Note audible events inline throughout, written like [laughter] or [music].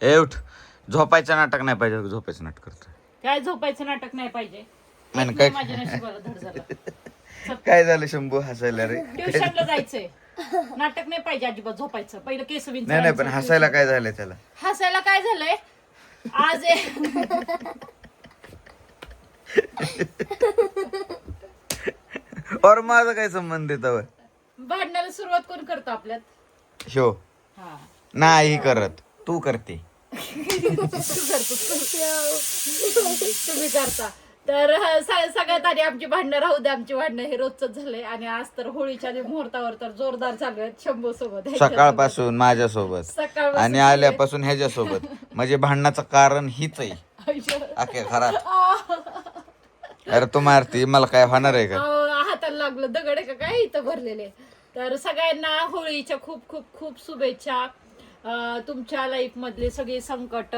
ए उठ. झोपायचं नाटक नाही पाहिजे झोपायचं नाटक करतो. काय झोपायचं नाटक नाही पाहिजे? काय- माझ्या नशिबाला धड झाला. [laughs] काय झालं शंभू? हसायला रे. ट्युशनला जायचंय. नाटक नाही पाहिजे अजिबात झोपायचं. पहिलं केस नाही नाही पण हसायला काय झालंय त्याला? हसायला काय झालंय? आज ए- [laughs] और माझा काय संबंध तवा भांडणाला सुरुवात कोण करतो आपल्यात? शो हा. नाही करते. तू करतो. तुम्ही करता. तर सगळ्यात आधी आमची भांडणं राहू दे आमची भांडणं हे रोजच झालंय. आणि आज तर होळीच्या मुहूर्तावर तर जोरदार चालू आहेत शंभू सोबत सकाळपासून माझ्यासोबत. आणि आल्यापासून ह्याच्यासोबत. म्हणजे भांडणाचं कारण हीच आहे. अखे घरात. अरे तू मारती मला काय होणार आहे का? हाताला लागलं दगड आहे का? काय इथं भरलेले? तर सगळ्यांना होळीच्या खूप खूप खूप शुभेच्छा. तुमच्या लाईफ मधले सगळे संकट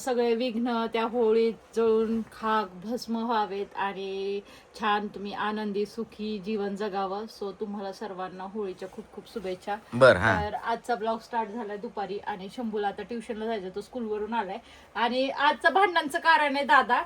सगळे विघ्न त्या होळीत जळून खाक भस्म व्हावेत आणि छान तुम्ही आनंदी सुखी जीवन जगावं. सो तुम्हाला सर्वांना होळीच्या खूप खूप शुभेच्छा. बर हा. तर आजचा ब्लॉग स्टार्ट झालाय दुपारी आणि शंभूला आता ट्युशनला जायचं तो स्कूलवरून आलाय. आणि आजचं भांडणांचं कारण आहे दादा.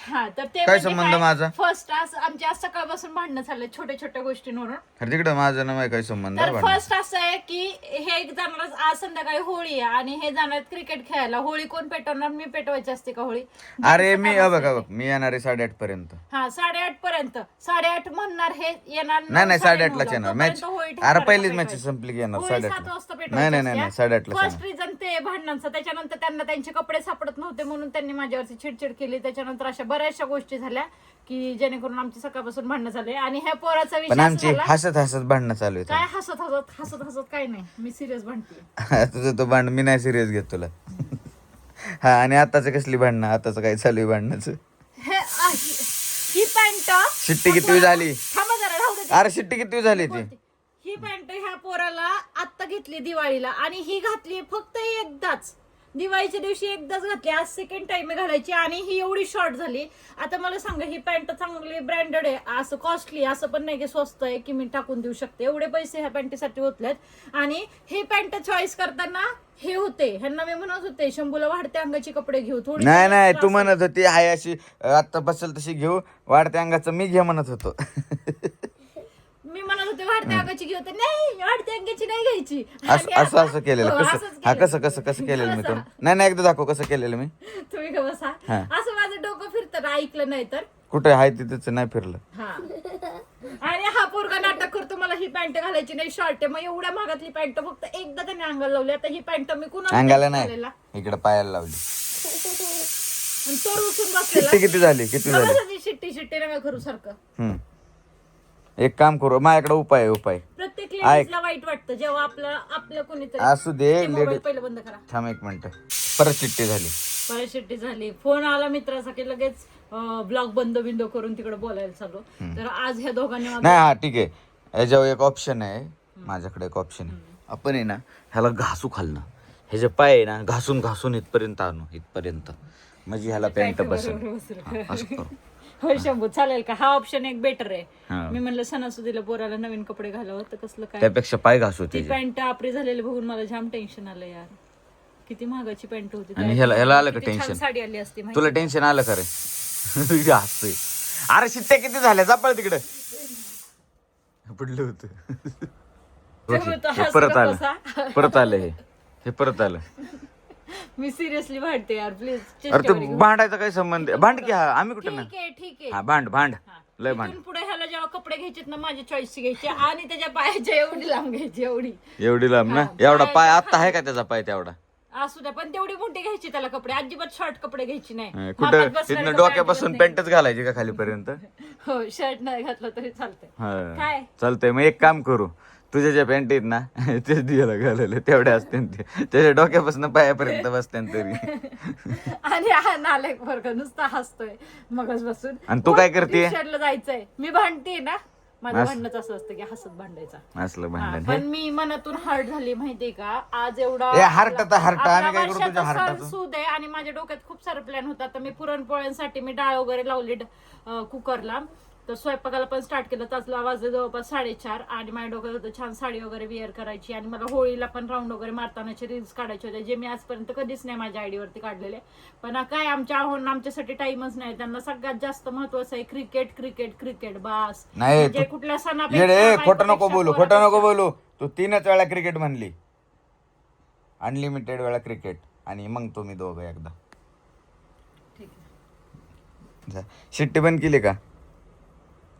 हा तर ते काय संबंध माझा? फर्स्ट आज आमच्या आज सकाळपासून भांडणं चाललंय छोट्या छोट्या गोष्टींवरून. अरे तिकडं माझं नाव काही संबंध तर आहे भांडण? फर्स्ट असं आहे की हे एक जाणार आज संध्याकाळी होळी आहे आणि हे जाणार क्रिकेट खेळायला. होळी कोण पेटवणार? मी पेटवायची असते का होळी? अरे मी अ बघा बघ मी येणार आहे साडेआठ पर्यंत. हा साडेआठ पर्यंत. साडेआठ म्हणणार हे येणार नाही नाही साडेआठ साडेनऊला. लाच येणार. मॅच अरे पहिलीच मॅच? संपली की येणार साडेआठ नाही नाही नाही नाही फर्स्ट रिझन ते भांडणांचं. त्याच्यानंतर त्यांना त्यांचे कपडे सापडत नव्हते म्हणून त्यांनी माझ्यावरती चिडचिड केली. त्याच्यानंतर अशा बऱ्याचशा गोष्टी झाल्या की जेणेकरून आमची सकाळपासून भांडणं झाले आणि ह्या पोराचा पण विषय आमची झाला हसत हसत भांडणं चालू काय हसत हसत हसत हसत काय नाही. मी सिरियस भांडते. आहे [laughs] तुझं तो भांड मी नाही सिरियस घेत तुला. [laughs] हा आणि आताच कसली भांडणं? आताच काय चालू आहे भांडणाचं? हे आ, ही- ही पॅन्ट शिट्टी किती झाली? थांबा जरा राहू दे अरे शिट्टी किती झाली ती? ही पॅन्ट ह्या पोराला आत्ता घेतली दिवाळीला आणि ही घातली फक्त एकदाच. दिवाळीच्या दिवशी एकदाच घातली आज सेकंड टाइम घालायची आणि ही एवढी शॉर्ट झाली. आता मला सांगा ही पॅन्ट चांगली ब्रँडेड आहे असं कॉस्टली असं पण नाही की स्वस्त आहे की मी टाकून देऊ शकते. एवढे पैसे ह्या पॅन्टीसाठी होतलेत आणि ही पॅन्ट चॉईस करताना हे होते. ह्यांना मी म्हणत होते शंभूला वाढते अंगाची कपडे घेऊ थोडी नाही नाही तू म्हणत होती हाय अशी आता बसेल तशी घेऊ वाढत्या अंगाचं मी घे म्हणत होतो. [laughs] होते वाढत्या अंगाची घेऊ तर नाही वाढत्या अंगाची नाही घ्यायची. असं आणि असं असं केलेलं. हो, कसं असंच हा केलं. कसं कसं कसं केलेलं मी? तुला नाही नाही एकदा दाखव कसं केलेलं मी. तुम्ही का बसा? हा. असं माझं डोकं फिरतं ऐकलं नाही तर. कुठे हाय तिथेच नाही फिरलं. हा. आणि हा पोरगा नाटक करतो मला ही पॅन्ट घालायची नाही शॉर्ट आहे. मग एवढ्या महागातली पॅन्ट फक्त एकदा त्याने अंगाला लावली. आता ही पॅन्ट मी कुणा अंगाला नाही. इकडे पायाला लावली. तो रुसून बसलेला. शिट्टी किती झाली? किती झाली? शिट्टी शिट्टी नव्या करू सारखं. हम्म. एक काम करू माझ्याकडे उपाय आहे उपाय. प्रत्येक लेडीजला वाईट वाटतं जेव्हा आपलं आपलं कोणीतरी असू दे ते मोबाईल लेडी पहिलं बंद करा. थांब एक मिनिट. परत चिट्टी झाली. परत शिट्टी झाली. फोन आला मित्राचा की लगेच ब्लॉग बंद बिंद करून तिकडे बोलायला चालू तर आज ह्या दोघांनी नाही हा ठीक आहे. याच्यावर एक ऑप्शन आहे. माझ्याकडे एक ऑप्शन आहे. आपण आहे ना ह्याला घासू खालणं ह्याचे पाय आहे ना घासून घासून इथपर्यंत आणू इथपर्यंत. म्हणजे ह्याला पॅन्ट बसेल. हा, असं करू. हो शंभू चालेल का? हा ऑप्शन एक बेटर आहे. मी म्हणलं सणासुदीला पोराला नवीन कपडे घालावं तर कसलं काय? त्यापेक्षा पाय घासू ती त्याचे पॅन्ट आपली झालेली बघून मला जाम टेन्शन आलं यार. किती महागाची पॅन्ट होती. आणि ह्याला ह्याला आलं का किती छान टेन्शन साडी आली असती माहिती तुला टेन्शन आलं का रे? [laughs] तुझी अरे शिट्ट्या किती झाल्या? जापळ तिकडे. पडलं होतं. [laughs] तो परत आलं. परत आलं हे. हे परत आलं. मी सिरियसली भांडते यार प्लीज अरे ते भांडायचा काय संबंध आहे? भांड की हा? आम्ही कुठं ना? ठीक आहे ठीक आहे. हा भांड भांड. लय भांड. इथून पुढे ह्याला जेव्हा कपडे घ्यायचे ना माझ्या चॉईसची घ्यायची. आणि त्याच्या पायाच्या एवढी लांब घ्यायची एवढी. एवढी लांब ना? एवढा पाय आता आहे का त्याचा पाय तेवढा? असू द्या पण तेवढी मोठी घ्यायची त्याला कपडे. अजिबात शॉर्ट कपडे घ्यायची नाही. अं, मापात कुठं? बसणारे तिथनं कपडे डोक्यापासून अजिबात पॅन्टच घालायची का खालीपर्यंत? नाही. हो शर्ट नाही घातलं तरी चालतंय. हा. काय? चालतंय मग एक काम करू. तुझ्या ज्या पॅन्ट आहेत ना तेच दियाला घालायला तेवढ्या असते ते. त्याच्या डोक्यापासून पायापर्यंत [laughs] बसते तरी. आणि हा नालायक वर्ग नुसता हसतोय मगच बसून. आणि तू काय? ट्युशनला जायचंय. मी भांडते ना माझं भांडणच असं असतं की हसत भांडायचा. असलं भांडण पण मी मनातून हार्ट झाली माहितीये का? आज एवढा heart आता आम्ही काय करू तुझ्या heartचं? सूद आहे आणि माझ्या डोक्यात खूप सारे प्लॅन होता. तर मी पुरणपोळ्यांसाठी मी डाळ वगैरे लावली कुकरला. तर स्वयंपाकाला पण स्टार्ट केलं. तासला वाजले जवळपास साडेचार आणि माझ्या डोक्यात होतं छान साडी वगैरे वेअर करायची आणि मला होळीला पण राऊंड वगैरे मारतानाचे रील्स काढायचे होते जे मी आजपर्यंत कधीच नाही माझ्या आयडीवरती काढलेले. पण काय आमच्या आहोन आमच्यासाठी टाइमच नाही. त्यांना सगळ्यात जास्त महत्वाचं आहे क्रिकेट क्रिकेट क्रिकेट बास. नाही, म्हणजे तू- कुठल्या सणापेक्षा खोटं नको बोलू खोटं नको. बोलू. तू तीनच वेळा क्रिकेट म्हणली. अनलिमिटेड वेळा क्रिकेट आणि मग तुम्ही दोघं एकदा. ठीक आहे. जा. शिट्टी बंद केली का?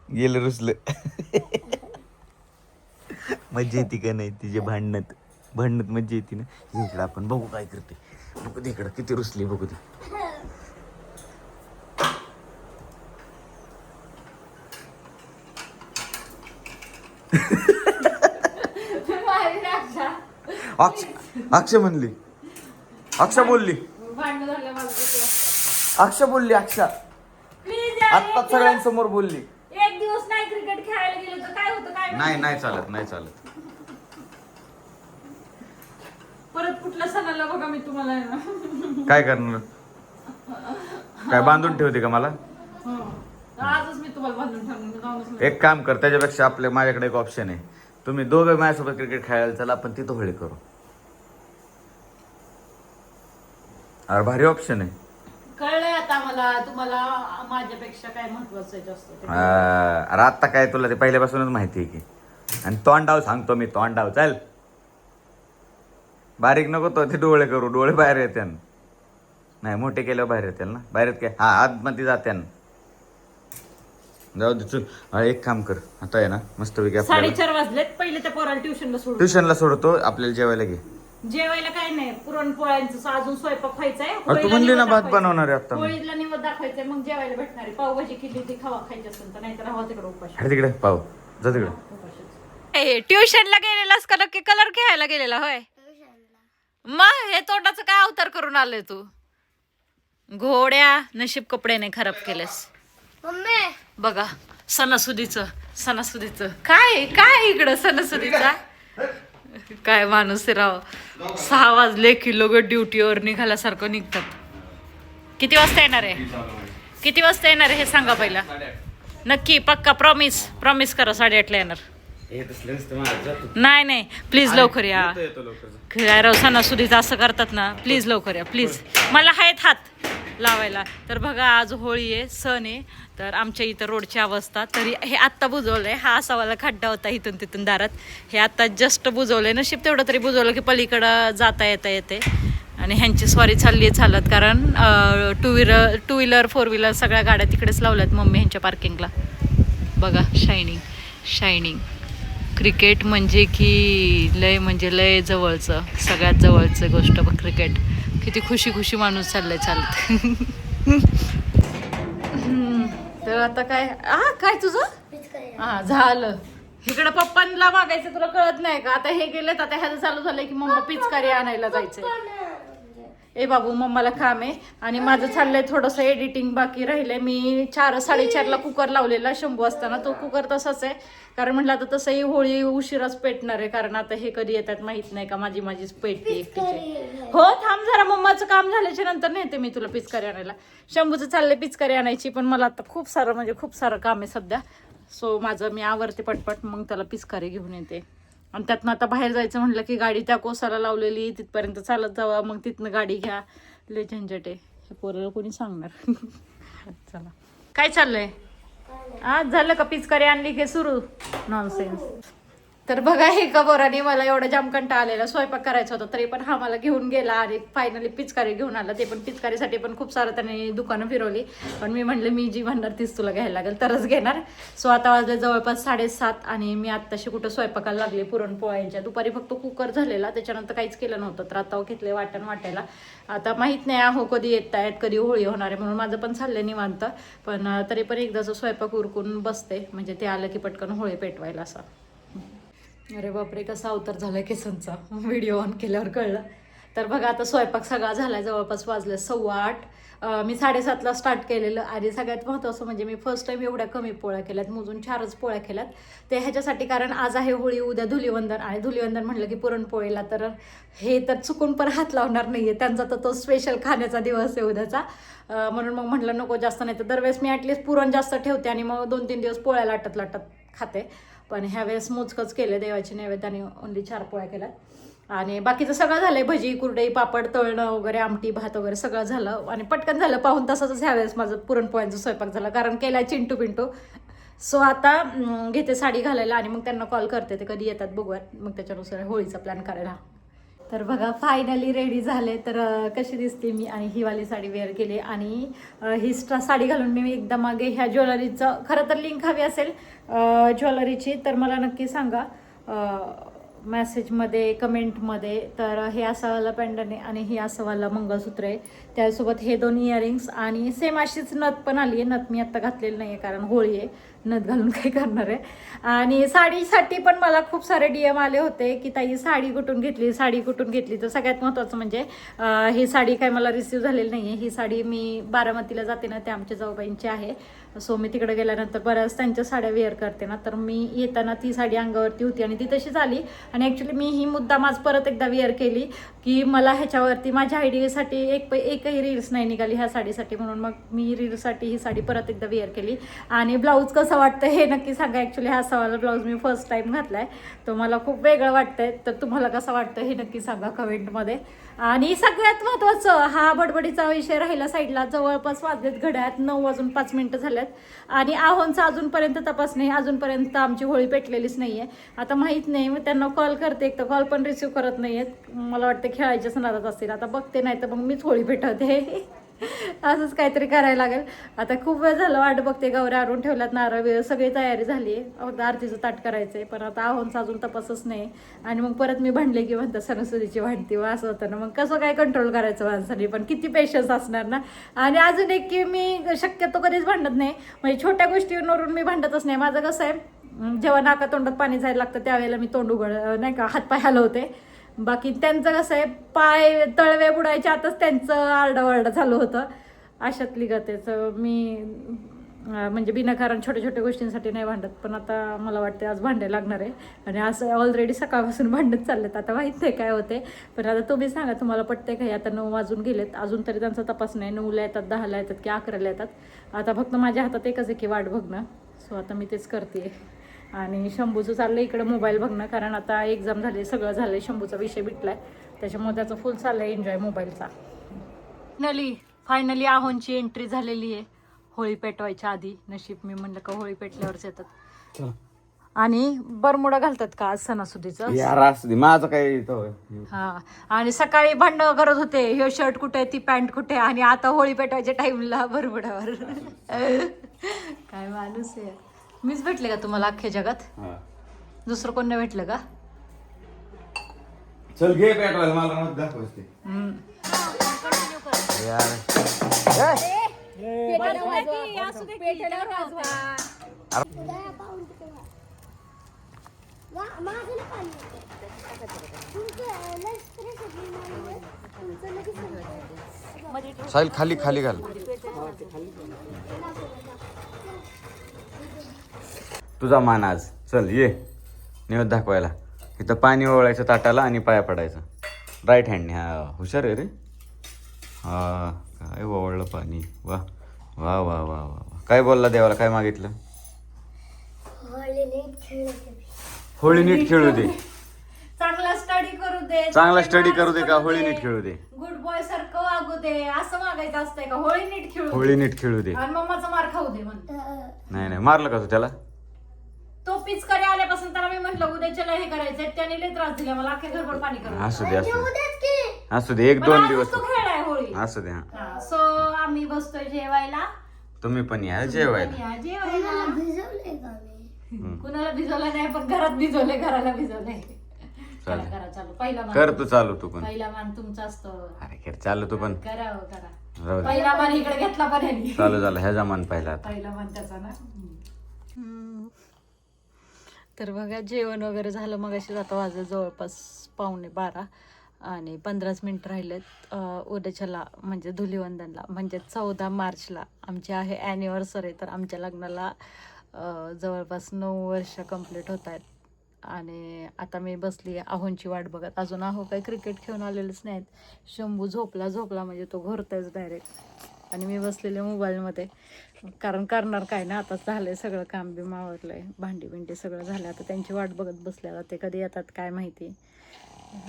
गेलं रुसलं. मज्जा येते का नाही तिचे भांडणत? भांडणत मज्जा येते ना? इकडं आपण बघू काय करते. बघू दे इकडं किती रुसली बघू दे. अक्ष अक्ष म्हणली. अक्ष बोलली. अक्ष बोलली अक्ष. Please यार, आत्ता एक सगळ्यांसमोर बोलली दिवस- एक दिवस नाही क्रिकेट खेळायला गेलो तर काय होतं काय नाही? नाही चालत नाही चालत परत कुठल्या सणाला बघा मी तुम्हाला आहे ना. काय करणार काय बांधून ठेवते का मला हं. आजच मी तुम्हाला बांधून ठेवणार मी जाऊनच नाही. एक काम कर त्याच्यापेक्षा आपल्या माझ्याकडे एक ऑप्शन आहे तुम्ही दोघं माझ्यासोबत क्रिकेट खेळायला चला आपण तिथं होळी करू अरे भारी ऑप्शन आहे कळलंय आता मला तुम्हाला माझ्यापेक्षा काय महत्वाचं आहे जास्त ते. अं, अरे आत्ता काय तुला ते पहिल्यापासूनच माहिती आहे की. आणि तोंडाव सांगतो मी तोंडाव चल. बारीक नको तो ते डोळे करू. डोळे बाहेर येते नाही मोठे केल्यावर बाहेर येतील ना. बाहेर येत काय? हा आतमध्ये जाते जाऊ दे चल. हा, एक काम कर. आता आहे ना मस्तपैकी आपल्याला साडेचार वाजलेत. पहिले त्या पोराला ट्युशनला सोडून ट्युशनला सोडतो. आपल्याला जेवायला घे. जेवायला काय नाही. पुरणपोळ्यांचं अजून स्वयंपाक व्हायचाय. अरे तू म्हणली ना भात. बनवणार आहे आता. होळीला निवड दाखवायचंय मग जेवायला भेटणार आहे. पावभाजी केली ती खावा खायची असेल तर नाहीतर हवा तिकडे उपाशी. तिकडे पाहू. जा तिकडे. ट्युशनला गेलेलास का नक्की कलर खेळायला गेलेला होय? मग हे तोंडाचं काय अवतार करून आलोय तू? घोड्या नशीब कपडे नाही खराब केलेस मम्मी! बघा सणासुदीचं सणासुदीचं. काय काय इकडं सणासुदीचा? काय माणूस राव. सहा वाजले किलो ग ड्युटीवर निघाल्यासारखं निघतात. किती वाजता येणार आहे? किती वाजता येणार आहे हे सांगा पहिला. नक्की पक्का प्रॉमिस प्रॉमिस करा साडेआठला येणार. नाही नाही प्लीज लवकर या. राव सणासुदीचं असं करतात ना प्लीज लवकर या प्लीज मला आहेत हात. लावायला. तर बघा आज होळी आहे सण आहे. तर आमच्या इथं रोडची अवस्था. तरी हे आत्ता बुजवलं आहे हा असावाला खड्डा होता इथून तिथून दारात. हे आत्ता जस्ट बुजवलं आहे नशीब तेवढं तरी बुजवलं की पलीकडं जाता येता येते. आणि ह्यांची स्वारी चालली आहे चालत. कारण two wheeler two wheeler four wheeler सगळ्या गाड्या तिकडेच लावल्यात मम्मी ह्यांच्या पार्किंगला बघा शायनिंग शायनिंग क्रिकेट म्हणजे की लय म्हणजे लय जवळचं. सगळ्यात जवळचं गोष्ट बघ क्रिकेट किती खुशी खुशी माणूस चाललंय चालत तर आता काय? हा काय तुझं? हा झालं. इकडं पप्पांना मागायचं तुला कळत नाही का? आता हे गेलेत आता ह्याचं चालू झालंय की मम्मा पिचकारी आणायला जायचंय. ए बाबू मम्माला काम आहे. आणि माझं चाललंय थोडंसं एडिटिंग बाकी राहिलंय. मी चार साडेचारला कुकर लावलेला शंभू असताना. तो कुकर तसाच आहे. कारण म्हटलं आता तसंही होळी उशिराच पेटणार आहे. कारण आता हे कधी येतात माहीत नाही का? माझी माझीच पेटते एकटीची हो थांब जरा. मम्माचं काम झाल्याच्यानंतर नेते मी तुला पिचकारी आणायला. शंभूचं चाललंय पिचकारी आणायची. पण मला आता खूप सारं म्हणजे खूप सारं काम आहे सध्या. सो माझं मी आवरते पटपट. मग त्याला पिचकारी घेऊन येते. आणि त्यातनं आता बाहेर जायचं म्हटलं की गाडी त्या कोसाला लावलेली तिथपर्यंत चालत जावा मग तिथनं गाडी घ्या. लय झंझट आहे. हे पोराला कोणी सांगणार? [laughs] चला. काय चाललंय? आज झालं का पिचकारी आणली की सुरू? नॉनसेन्स तर बघा हे का बोराने मला एवढा जामकंटा आलेला? स्वयंपाक करायचा होता तरी पण हा मला घेऊन गेला आणि फायनली पिचकारी घेऊन आला. ते पण पिचकारीसाठी पण खूप सारं त्याने दुकानं फिरवली. पण मी म्हणलं मी जी म्हणणार तीच तुला घ्यायला लागेल तरच घेणार. सो आता वाजले जवळपास साडेसात आणि मी आत्ताशी कुठं स्वयंपाकाला लागले पुरणपोळ्यांच्या दुपारी फक्त कुकर झालेला त्याच्यानंतर काहीच केलं नव्हतं तर आता घेतले वाटण वाटायला. आता माहीत नाही आहो कधी येत आहेत कधी होळी होणार आहे म्हणून माझं पण चाललंय निवांत. पण तरी पण एकदाचं स्वयंपाक उरकून बसते म्हणजे ते आलं की पटकन होळी पेटवायला असं. अरे बापरे कसा अवतार झाला केसांचा. व्हिडिओ ऑन केल्यावर कळलं. तर बघा आता स्वयंपाक सगळा झालाय जवळपास वाजलं सव्वा आठ. मी साडेसातला स्टार्ट केलेलं आणि सगळ्यात महत्त्वाचं म्हणजे मी फर्स्ट टाइम एवढ्या कमी पोळ्या केल्यात मोजून चारच पोळ्या केल्यात. ते ह्याच्यासाठी कारण आज आहे होळी उद्या धुलिवंदन आणि धुलिवंदन म्हटलं की पुरणपोळीला तर हे तर चुकून पण हात लावणार नाही आहे त्यांचा तर तो स्पेशल खाण्याचा दिवस आहे उद्याचा. म्हणून मग म्हटलं नको जास्त नाही तर दरवेळेस मी ॲटलिस्ट पुरण जास्त ठेवते आणि मग दोन तीन दिवस पोळ्या लाटत लाटत खाते. पण ह्या वेळेस केलं देवाची नैवेद्याने ओनली चार पोळ्या केल्यात. आणि बाकीचं सगळं झालंय. भजी कुरडई पापड तळणं वगैरे आमटी भात वगैरे सगळं झालं. आणि पटकन झालं पाहून तसंच ह्यावेळेस माझं पुरणपोळ्यांचा स्वयंपाक झाला. कारण केला चिंटू पिंटू सो आता घेते साडी घालायला आणि मग त्यांना कॉल करते. ते कधी येतात बघूयात मग त्याच्यानुसार होळीचा प्लॅन करायला. तर बघा फायनली रेडी झाले. तर कशी दिसते मी आणि ही वाली साडी वेअर केली. आणि ही स्ट्रा साडी घालून मी एकदा मागे ह्या ज्वेलरीचं खरं तर लिंक हवी असेल ज्वेलरीची तर मला नक्की सांगा. मेसेजमध्ये कमेंटमध्ये तर हे असं वाला पेंडन आहे आणि हे असं वाला मंगळसूत्र आहे. त्यासोबत हे दोन इयरिंग्स आणि सेम अशीच नथ पण आली आहे. नथ मी आत्ता घातलेली नाही आहे कारण होळी आहे. नथ घालून काय करणार आहे? आणि साडीसाठी पण मला खूप सारे डी एम आले होते की ताई साडी कुठून घेतली? साडी कुठून घेतली? तर सगळ्यात महत्त्वाचं म्हणजे ही साडी काय मला रिसीव झालेली नाही आहे ही साडी मी बारामतीला जाते ना ते आमच्या जाऊबाईंची आहे. सो मी तिकडे गेल्यानंतर बऱ्याच त्यांच्या साड्या वेअर करते ना. तर मी येताना ती साडी अंगावरती होती आणि ती तशीच आली. आणि ॲक्च्युली मी ही मुद्दाम आज परत एकदा वेअर केली की मला ह्याच्यावरती माझ्या आयडीसाठी एक एकही रील्स नाही निघाली ह्या साडीसाठी. म्हणून मग मी रील्ससाठी ही साडी परत एकदा वेअर केली. आणि ब्लाऊज कसं वाटतं हे नक्की सांगा. ॲक्च्युली हा सवाला ब्लाऊज मी फर्स्ट टाईम घातला आहे तो मला खूप वेगळं वाटतं आहे तर तुम्हाला कसं वाटतं हे नक्की सांगा कमेंटमध्ये आणि सगळ्यात महत्त्वाचं हा बडबडीचा विषय राहिला साईडला जवळपास वाजलेत घड्यात नऊ वाजून पाच मिनटं झाल्यात. आणि आहोंचा अजूनपर्यंत तपास नाही अजूनपर्यंत आमची होळी पेटलेलीच नाही आहे आता माहीत नाही. मी त्यांना कॉल करते एक तर कॉल पण रिसिव्ह करत नाही आहेत मला वाटतं खेळायच्याच नादात असतील. आता बघते नाही तर मग मीच होळी पेटवते. असंच काहीतरी करायला लागेल. आता खूप वेळ झालं वाट बघते गौऱ्या आणून ठेवल्यात नारळ वेळ सगळी तयारी झाली आहे. फक्त आरतीचं ताट करायचं आहे पण आता आहोंचा अजून तपासच नाही. आणि मग परत मी भांडले की म्हणतात सणसुदीची भांडती व असं होतं ना. मग कसं काय कंट्रोल करायचं माणसाने? पण किती पेशन्स असणार ना? आणि अजून एक की मी शक्यतो कधीच भांडत नाही. म्हणजे छोट्या गोष्टींवरून मी भांडतच नाही. माझं कसं आहे जेव्हा नाका तोंडात पाणी जायला लागतं त्यावेळेला मी तोंड उघड नाही का हातपाय हलवते. बाकी त्यांचं कसं आहे पाय तळवे बुडायच्या आताच त्यांचं आरडाओरडा झालं होतं. अशातली गतेचं मी म्हणजे बिनाकारण छोट्या छोट्या गोष्टींसाठी नाही भांडत पण आता मला वाटते आज भांडायला लागणार आहे. आणि असं ऑलरेडी सकाळपासून भांडत चाललेत. आता माहीत नाही काय होते पण आता तुम्ही सांगा तुम्हाला पटते काही आता नऊ वाजून गेलेत. अजून तरी त्यांचा तपास नाही. नऊला येतात दहाला येतात की अकराला येतात. आता फक्त माझ्या हातात एकच आहे की वाट बघणं. सो आता मी तेच करते आणि शंभूचं चाललं इकडं मोबाईल बघणं कारण आता एक्झाम झाली सगळं झालं शंभूचा विषय भेटलाय. त्याच्यामुळे त्याचं फुल चाललंय एन्जॉय मोबाईलचा फायनली फायनली आहोंची एंट्री झालेली आहे. होळी पेटवायच्या आधी. नशीब मी म्हणलं का होळी पेटल्यावरच येतात. आणि बरमुडा घालतात का आज सणासुदीचं? माझं काय हा. आणि सकाळी भांडणं करत होते. ह्यो शर्ट कुठे ती पॅन्ट कुठे? आणि आता होळी पेटवायच्या टाइमला बरमुडावर. [laughs] काय माणूस आहे. मीच भेटले का तुम्हाला अख्ख्या जगात? हा. दुसरं कोण नाही भेटलं का? चल घे पेटवायला मला ते हम्म. यार साहिल खाली खाली घाल. तुझा मान आज. चल ये. निवत दाखवायला. इथं पाणी ओळायचं ताटाला आणि पाया पडायचं. राईट हँडने हा हुशार आहे रे. हा काय ओवळलं पाणी. वा वा वा वा वा वा. काय बोलला देवाला? काय मागितलं? होळी नीट खेळू दे. चांगला स्टडी करू दे. चांगला स्टडी करू दे का? होळी नीट खेळू दे. गुड बॉय सारखं वागू दे. असं मागायचं असतंय का? होळी नीट खेळू दे. होळी नीट खेळू दे. आणि मम्माचा मार खाऊ दे म्हण नाही नाही. मारलं का तू त्याला? तो पिचकारी आल्यापासून त्याला मी म्हटलं उद्याच्याला हे करायचंय त्याने लय त्रास दिला मला अख्खे घरभर पाणी करून. असू दे असू दे. असू दे एक पण दोन आजच दिवस तो खेळलाय होळी. असू दे हा. सो आम्ही बसतोय जेवायला. तुम्ही पण या जेवायला. या जेवायला. हम्म. कुणाला भिजवलं नाही पण घरात भिजवलंय घराला भिजवलंय. करा चालेल. करा चालू. पहिला मान कर तू चालू तू पण. पहिला मान तुमचा असतो. अरे खेळ चालू तू पण. करा हो, करा. राहू दे. पहिला मान इकडे घेतला पण चालू झालं ह्या जमान पाहिला आता. पहिला मान त्याचा ना. तर बघा जेवण वगैरे झालं मग अशी जाता वाजत जवळपास पावणे बारा आणि पंधराच मिनटं राहिलेत. उद्याच्याला म्हणजे धुलिवंदनला म्हणजे चौदा मार्चला आमची आहे ॲनिव्हर्सरी तर आमच्या लग्नाला जवळपास नऊ वर्ष कंप्लीट होत आहेत. आणि आता मी बसली आहोंची वाट बघत. अजून आहो काही क्रिकेट खेळून आलेलेच नाहीत. शंभू झोपला झोपला म्हणजे तो घोरतायच डायरेक्ट आणि मी बसलेले मोबाईलमध्ये. कारण करणार काय ना आता आहे सगळं काम बी मावरलं आहे भांडी बिंडी सगळं झालं आता त्यांची वाट बघत बसल्या ते कधी येतात काय माहिती.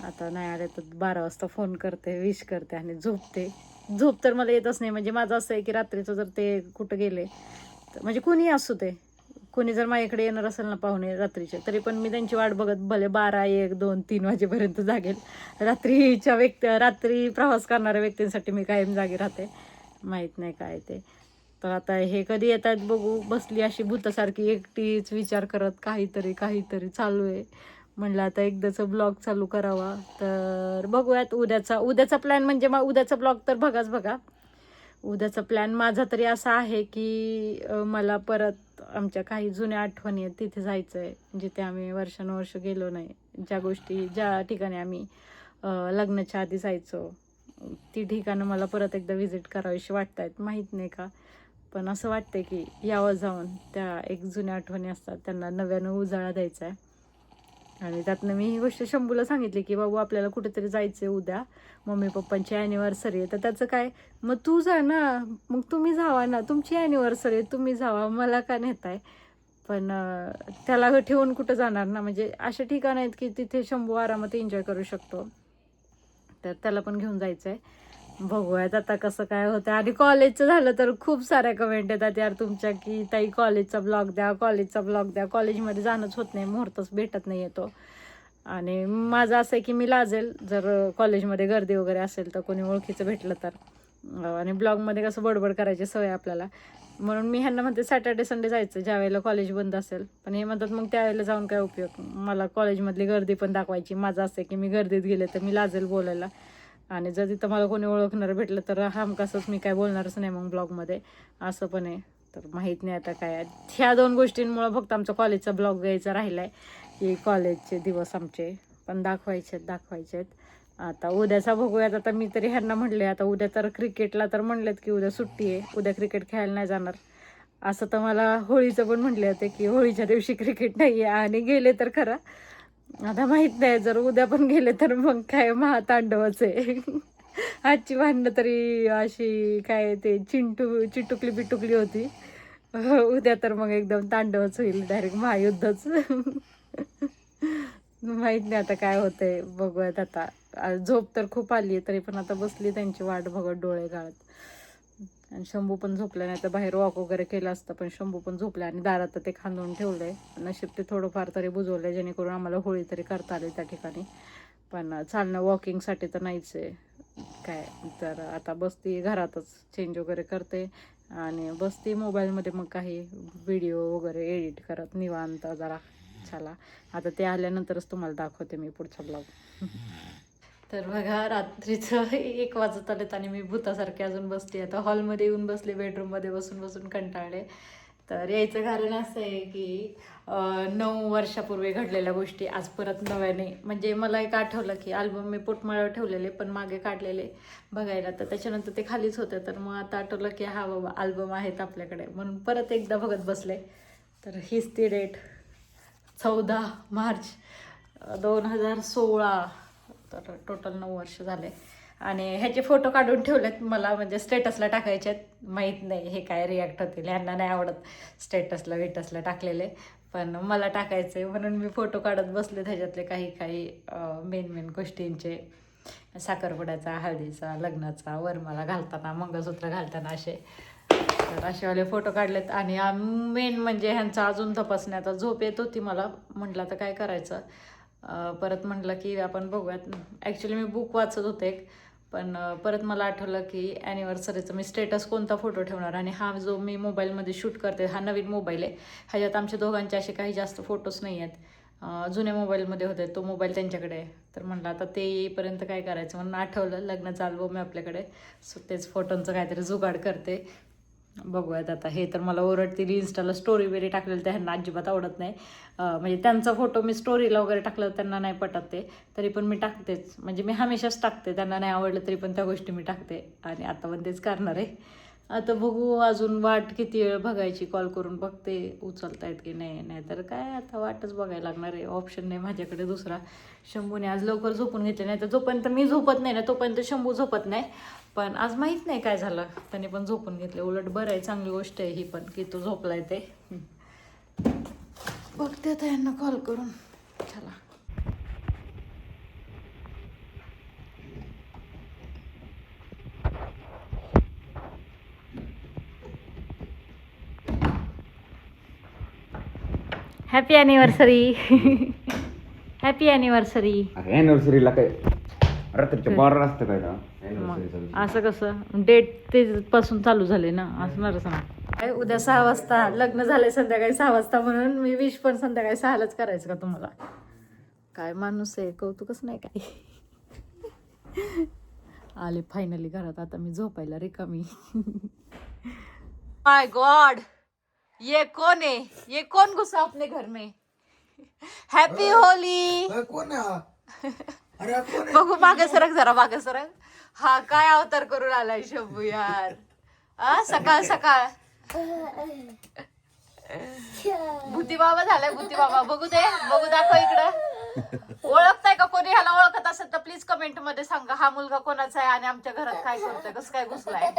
आता नाही आले तर बारा वाजता फोन करते विश करते आणि झोपते. झोप तर मला येतच नाही. म्हणजे माझं असं आहे की रात्रीचं जर ते कुठं गेले तर म्हणजे कोणी असू ते कोणी जर माझ्याकडे येणार असेल ना पाहुणे रात्रीचे तरी पण मी त्यांची वाट बघत भले बारा एक दोन तीन वाजेपर्यंत जागेल. रात्रीच्या व्यक्ती रात्री प्रवास करणाऱ्या व्यक्तींसाठी मी कायम जागी राहते. माहीत नाही काय ते. तर आता हे कधी येतात बघू. बसली अशी भूतासारखी एकटीच विचार करत काहीतरी काहीतरी चालू आहे. म्हणलं आता एकदाचं ब्लॉग चालू करावा. तर बघूयात उद्याचा उद्याचा प्लॅन म्हणजे मग उद्याचा ब्लॉग तर बघाच बघा. उद्याचा प्लॅन माझा तरी असा आहे की मला परत आमच्या काही जुन्या आठवणी आहेत तिथे जायचं आहे म्हणजे जिथे आम्ही वर्षानुवर्ष गेलो नाही. ज्या गोष्टी ज्या ठिकाणी आम्ही लग्नाच्या आधी जायचो. ती ठिकाणं मला परत एकदा व्हिजिट करावीशी वाटत आहेत माहीत नाही का? पण असं वाटतंय की यावं जाऊन त्या एक जुन्या आठवणी असतात त्यांना नव्यानं उजाळा द्यायचा आहे आणि त्यातनं मी ही गोष्ट शंभूला सांगितली की बाबू आपल्याला कुठेतरी जायचं आहे उद्या. मम्मी पप्पांची ॲनिव्हर्सरी आहे. तर त्याचं काय? मग तू जा ना. मग तुम्ही जावा ना. तुमची ॲनिव्हर्सरी आहे. तुम्ही जावा. मला का नेताय? पण त्याला ठेवून कुठं जाणार ना? म्हणजे अशा ठिकाण आहेत की तिथे शंभू आरामात एन्जॉय करू शकतो. तर त्याला पण घेऊन जायचं आहे बघूयात आता कसं काय होतं आणि कॉलेजचं झालं तर खूप साऱ्या कमेंट येतात यार तुमच्या की ताई कॉलेजचा ब्लॉग द्या कॉलेजचा ब्लॉग द्या. कॉलेजमध्ये जाणंच होत नाही मुहूर्तच भेटत नाही येतो. आणि माझं असं आहे की मी लाजेल. जर कॉलेजमध्ये गर्दी वगैरे असेल तर कोणी ओळखीचं भेटलं तर. आणि ब्लॉगमध्ये कसं बडबड करायची सवय आपल्याला. म्हणून मी ह्यांना म्हणते सॅटर्डे संडे जायचं ज्या वेळेला कॉलेज बंद असेल. पण हे म्हणतात मग त्यावेळेला जाऊन काय उपयोग? मला कॉलेजमधली गर्दी पण दाखवायची. माझं असं आहे की मी गर्दीत गेले तर मी लाजेल बोलायला. आणि जर तिथं मला कोणी ओळखणार भेटलं तर हमखासच मी काय बोलणारच नाही मग ब्लॉगमध्ये असं पण आहे. तर माहीत नाही आता काय. ह्या दोन गोष्टींमुळं फक्त आमचा कॉलेजचा ब्लॉग घ्यायचा राहिला आहे की कॉलेजचे दिवस आमचे पण दाखवायचे आहेत दाखवायचे आहेत आता उद्याचा बघूयात. आता मी तरी ह्यांना म्हणले आता उद्या तर क्रिकेटला तर म्हणलेत की उद्या सुट्टी आहे. उद्या क्रिकेट खेळायला नाही जाणार. असं तर मला होळीचं पण म्हणले होते की होळीच्या दिवशी क्रिकेट नाही आहे आणि गेले तर खरं. आता माहीत नाही जर उद्या पण गेले तर मग काय महातांडवच आहे. आजची भांडणं तरी अशी काय ते चिंटू चिटुकली बिटुकली होती. उद्या तर मग एकदम तांडवच होईल डायरेक्ट महायुद्धच. माहीत नाही आता काय होतंय. बघूयात आता. झोप तर खूप आली आहे तरी पण आता बसली त्यांची वाट बघत डोळे गाळत. आणि शंभू पण झोपला नाही तर बाहेर वॉक वगैरे केलं असतं पण शंभू पण झोपला आणि दारात तर ते खांदून ठेवलंय. नशीब ते थोडंफार तरी बुजवलंय जेणेकरून आम्हाला होळी तरी करता आली त्या ठिकाणी. पण चालणं वॉकिंगसाठी तर नाहीच आहे. काय तर आता बसती घरातच चेंज वगैरे करते. आणि बसती मोबाईलमध्ये मग काही व्हिडिओ वगैरे एडिट करत निवांत जरा. चला आता ते आल्यानंतरच तुम्हाला दाखवते मी पुढचा ब्लॉग [laughs] तर बघा रात्रीचं [laughs] एक वाजत आलेत आणि मी भूतासारखे अजून बसते आता हॉलमध्ये येऊन बसले बेडरूममध्ये बसून बसून कंटाळले. तर यायचं कारण असं आहे की नऊ वर्षापूर्वी घडलेल्या गोष्टी आज परत नव्याने. म्हणजे मला एक आठवलं की अल्बम मी पोटमाळ्यावर ठेवलेले पण मागे काढलेले बघायला. तर त्याच्यानंतर ते खालीच होते. तर मग आता आठवलं की हा बाबा अल्बम आहेत आपल्याकडे. म्हणून परत एकदा बघत बसले. तर हीच ती डेट चौदा मार्च दोन हजार सोळा. तर टोटल नऊ वर्ष झाले. आणि ह्याचे फोटो काढून ठेवलेत मला म्हणजे स्टेटसला टाकायचे आहेत. माहीत नाही हे काय रिॲक्ट होतील. ह्यांना नाही आवडत स्टेटसला वेटसला टाकलेले. पण मला टाकायचे म्हणून मी फोटो काढत बसले त्याच्यातले काही काही मेन मेन गोष्टींचे. साखरपुड्याचा हळदीचा लग्नाचा वरमाला घालताना मंगळसूत्र घालताना असे. तर असेवाले फोटो काढलेत. आणि मेन म्हणजे ह्यांचा अजून तपासण्याचा झोप येत होती मला. म्हटलं तर काय करायचं? परत म्हटलं की आपण बघूयात. ॲक्च्युली मी बुक वाचत होते एक पण परत मला आठवलं की ॲनिव्हर्सरीचं मी स्टेटस कोणता फोटो ठेवणार आणि हा जो मी मोबाईलमध्ये शूट करते हा नवीन मोबाईल आहे. ह्याच्यात आमच्या दोघांचे असे काही जास्त फोटोज नाही आहेत. जुन्या मोबाईलमध्ये होते तो मोबाईल त्यांच्याकडे आहे. तर म्हटलं आता ते येईपर्यंत काय करायचं? म्हणून आठवलं लग्नाचा अल्बम आहे आपल्याकडे. सो तेच फोटोंचं काहीतरी जुगाड करते. बघूयात आता. हे तर मला ओरडतील. इन्स्टाला स्टोरी वगैरे टाकलेलं त्यांना अजिबात आवडत नाही. म्हणजे त्यांचा फोटो मी स्टोरीला वगैरे टाकलं त्यांना नाही पटत ते. तरी पण मी टाकतेच. म्हणजे मी हमेशाच टाकते. त्यांना नाही आवडलं तरी पण त्या गोष्टी मी टाकते. आणि आता पण तेच करणार आहे. आता बघू अजून वाट किती वेळ बघायची कॉल करून बघते उचलतायत की नाही नाहीतर काय आता वाटच बघायला लागणार आहे. ऑप्शन नाही माझ्याकडे दुसरा. शंभूने आज लवकर झोपून घेतले नाही तर जोपर्यंत मी झोपत नाही ना तोपर्यंत शंभू झोपत नाही. पण आज माहीत नाही काय झालं. त्याने पण झोपून घेतले. उलट बरं आहे चांगली गोष्ट आहे ही पण की तो झोपलाय ते. बघते आता यांना कॉल करून. चला. हॅपी ॲनिव्हर्सरी हॅपी ॲनिव्हर्सरी अॅनिव्हर्सरीला काय? रात्रीच्या बारा असतं काय anniversary असं कसं? डेट ते पासून चालू झाले ना? असणारच ना काय उद्या सहा वाजता? लग्न झालंय संध्याकाळी सहा वाजता म्हणून मी विश पण संध्याकाळी सहालाच करायचं का तुम्हाला? काय माणूस आहे? कौतुकच नाही काय? [laughs] आले फायनली घरात. आता मी झोपायला रिकामी माय गॉड ये कौन है? ये कौन घुसा अपने घर में? हॅपी होली कोण आहे हा? अरे हा? कोण बघू मागे सरक जरा मागे सरक. हा काय अवतार करून आलाय शंभू यार? आ सकाळ सकाळ. भूती बाबा झालाय भूती बाबा बघू दे बघू दाखव इकडं. ओळखताय का कोणी? ह्याला ओळखत असेल तर प्लीज कमेंटमध्ये सांगा. हा मुलगा कोणाचा आहे आणि आमच्या घरात काय करतोय? कसं काय घुसलाय?